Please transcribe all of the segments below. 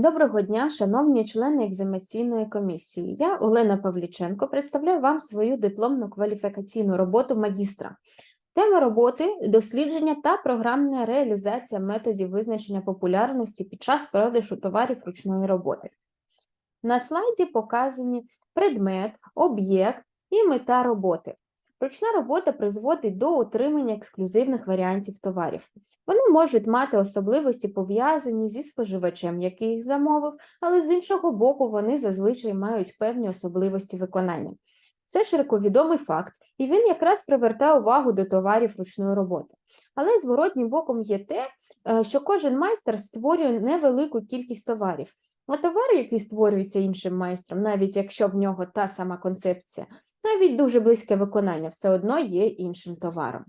Доброго дня, шановні члени екзаменаційної комісії. Я Олена Павліченко представляю вам свою дипломну кваліфікаційну роботу магістра. Тема роботи дослідження та програмна реалізація методів визначення популярності під час продажу товарів ручної роботи. На слайді показані предмет, об'єкт і мета роботи. Ручна робота призводить до отримання ексклюзивних варіантів товарів. Вони можуть мати особливості пов'язані зі споживачем, який їх замовив, але з іншого боку, вони зазвичай мають певні особливості виконання. Це широковідомий факт, і він якраз привертає увагу до товарів ручної роботи. Але зворотнім боком є те, е, що кожен майстер створює невелику кількість товарів. А товар, який створюється іншим майстром, навіть якщо в нього та сама концепція, навіть дуже близьке виконання все одно є іншим товаром.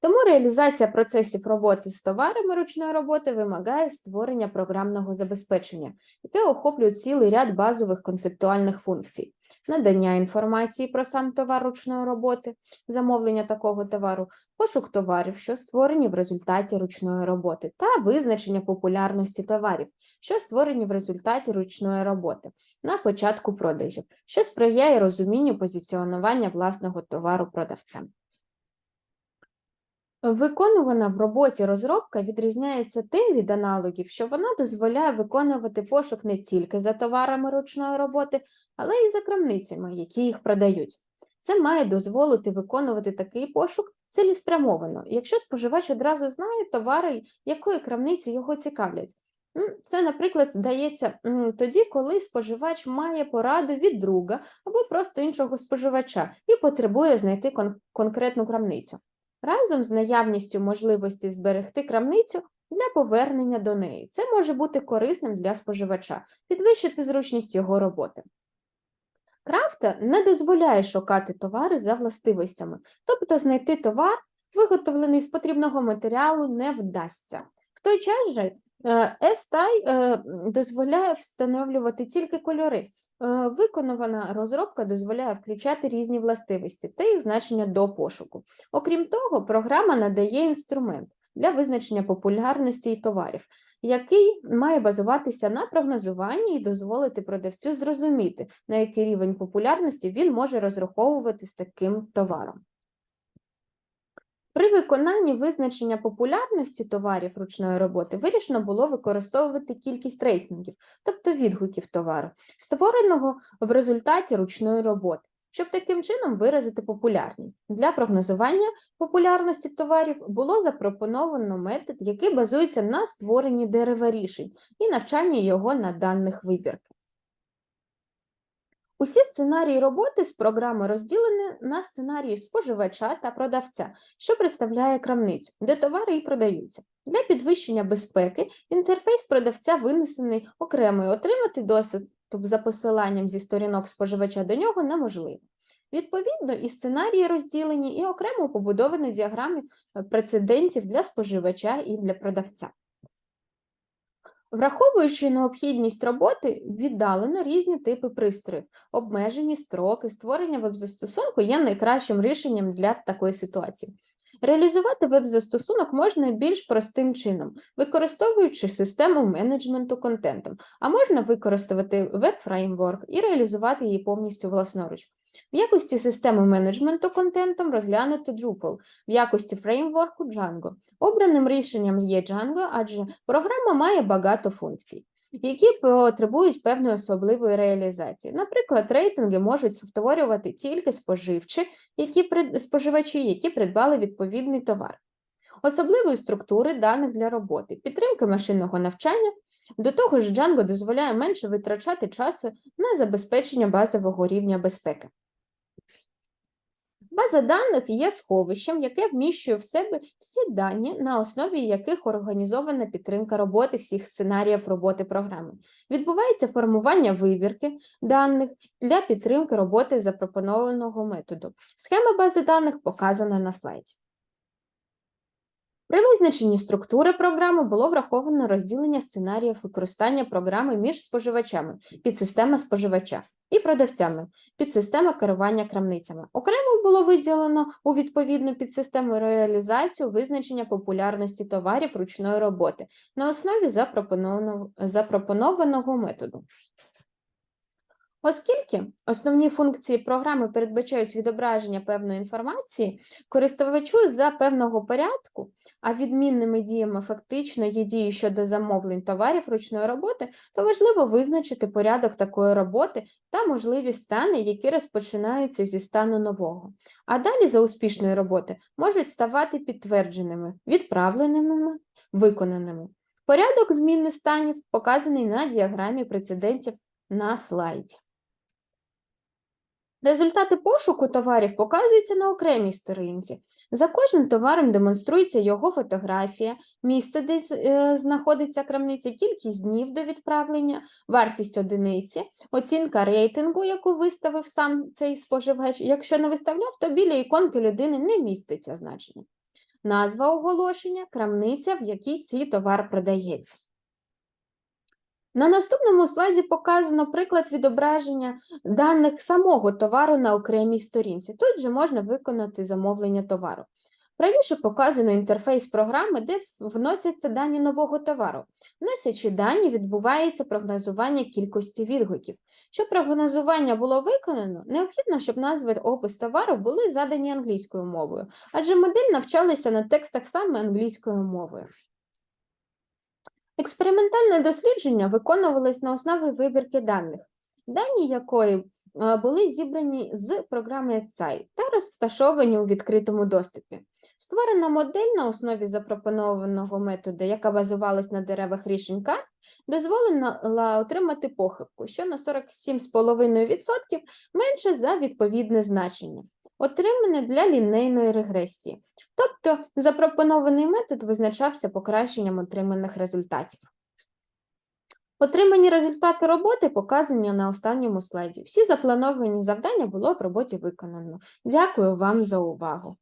Тому реалізація процесів роботи з товарами ручної роботи вимагає створення програмного забезпечення, яке охоплює цілий ряд базових концептуальних функцій: надання інформації про сам товар ручної роботи, замовлення такого товару, пошук товарів, що створені в результаті ручної роботи, та визначення популярності товарів, що створені в результаті ручної роботи на початку продажів, що сприяє розумінню позиціонування власного товару продавцем. Виконувана в роботі розробка відрізняється тим від аналогів, що вона дозволяє виконувати пошук не тільки за товарами ручної роботи, але й за крамницями, які їх продають. Це має дозволити виконувати такий пошук цілеспрямовано, якщо споживач одразу знає товари, якої крамниці його цікавлять. Це, наприклад, здається тоді, коли споживач має пораду від друга або просто іншого споживача і потребує знайти кон- конкретну крамницю разом з наявністю можливості зберегти крамницю для повернення до неї. Це може бути корисним для споживача, підвищити зручність його роботи. Крафта не дозволяє шукати товари за властивостями, тобто знайти товар, виготовлений з потрібного матеріалу, не вдасться. В той час же е, S-Tie е, дозволяє встановлювати тільки кольори. Е, Виконана розробка дозволяє включати різні властивості та їх значення до пошуку. Окрім того, програма надає інструмент для визначення популярності і товарів, який має базуватися на прогнозуванні і дозволити продавцю зрозуміти, на який рівень популярності він може розраховувати з таким товаром. При виконанні визначення популярності товарів ручної роботи вирішено було використовувати кількість рейтингів, тобто відгуків товару, створеного в результаті ручної роботи, щоб таким чином виразити популярність. Для прогнозування популярності товарів було запропоновано метод, який базується на створенні дерева рішень і навчанні його на даних вибірки. Усі сценарії роботи з програми розділені на сценарії споживача та продавця, що представляє крамницю, де товари і продаються. Для підвищення безпеки інтерфейс продавця винесений окремо і отримати доступ за посиланням зі сторінок споживача до нього неможливо. Відповідно, і сценарії розділені, і окремо побудовані діаграми е, прецедентів для споживача і для продавця. Враховуючи необхідність роботи, віддалено різні типи пристроїв, обмежені строки, створення веб-застосунку є найкращим рішенням для такої ситуації. Реалізувати веб-застосунок можна більш простим чином, використовуючи систему менеджменту контентом, а можна використати веб-фреймворк і реалізувати її повністю власноруч. В якості системи менеджменту контентом розглянуто Drupal, в якості фреймворку Django. Обраним рішенням є Django, адже програма має багато функцій, які потребують певної особливої реалізації. Наприклад, рейтинги можуть створювати тільки споживчі, які споживачі, які придбали відповідний товар. Особливої структури даних для роботи, підтримки машинного навчання. До того ж, Django дозволяє менше витрачати часу на забезпечення базового рівня безпеки. База даних є сховищем, яке вміщує в себе всі дані, на основі яких організована підтримка роботи всіх сценаріїв роботи програми. Відбувається формування вибірки даних для підтримки роботи запропонованого методу. Схема бази даних показана на слайді. При визначенні структури програми було враховано розділення сценаріїв використання програми між споживачами, підсистема споживача і продавцями, підсистема керування крамницями. Окремо було виділено у відповідну підсистему реалізацію визначення популярності товарів ручної роботи на основі запропонованого методу. Оскільки основні функції програми передбачають відображення певної інформації, користувачу за певного порядку, а відмінними діями фактично є дії щодо замовлень товарів ручної роботи, то важливо визначити порядок такої роботи та можливі стани, які розпочинаються зі стану нового. А далі за успішної роботи можуть ставати підтвердженими, відправленими, виконаними. Порядок зміни станів показаний на діаграмі прецедентів на слайді. Результати пошуку товарів показуються на окремій сторінці. За кожним товаром демонструється його фотографія, місце, де е, знаходиться крамниця, кількість днів до відправлення, вартість одиниці, оцінка рейтингу, яку виставив сам цей споживач. Якщо не виставляв, то біля іконки людини не міститься значення. Назва оголошення, крамниця, в якій цей товар продається. На наступному слайді показано приклад відображення даних самого товару на окремій сторінці. Тут же можна виконати замовлення товару. Правіше показано інтерфейс програми, де вносяться дані нового товару. Вносячи дані, відбувається прогнозування кількості відгуків. Щоб прогнозування було виконано, необхідно, щоб назви опис товару були задані англійською мовою, адже модель навчалася на текстах саме англійською мовою. Експериментальне дослідження виконувалось на основі вибірки даних, дані якої е, були зібрані з програми ETSI та розташовані у відкритому доступі. Створена модель на основі запропонованого методу, яка базувалась на деревах рішень карт, дозволила отримати похибку, що на 47,5% менше за відповідне значення, отримане для лінейної регресії. Тобто запропонований метод визначався покращенням отриманих результатів. Отримані результати роботи показані на останньому слайді. Всі заплановані завдання було в роботі виконано. Дякую вам за увагу.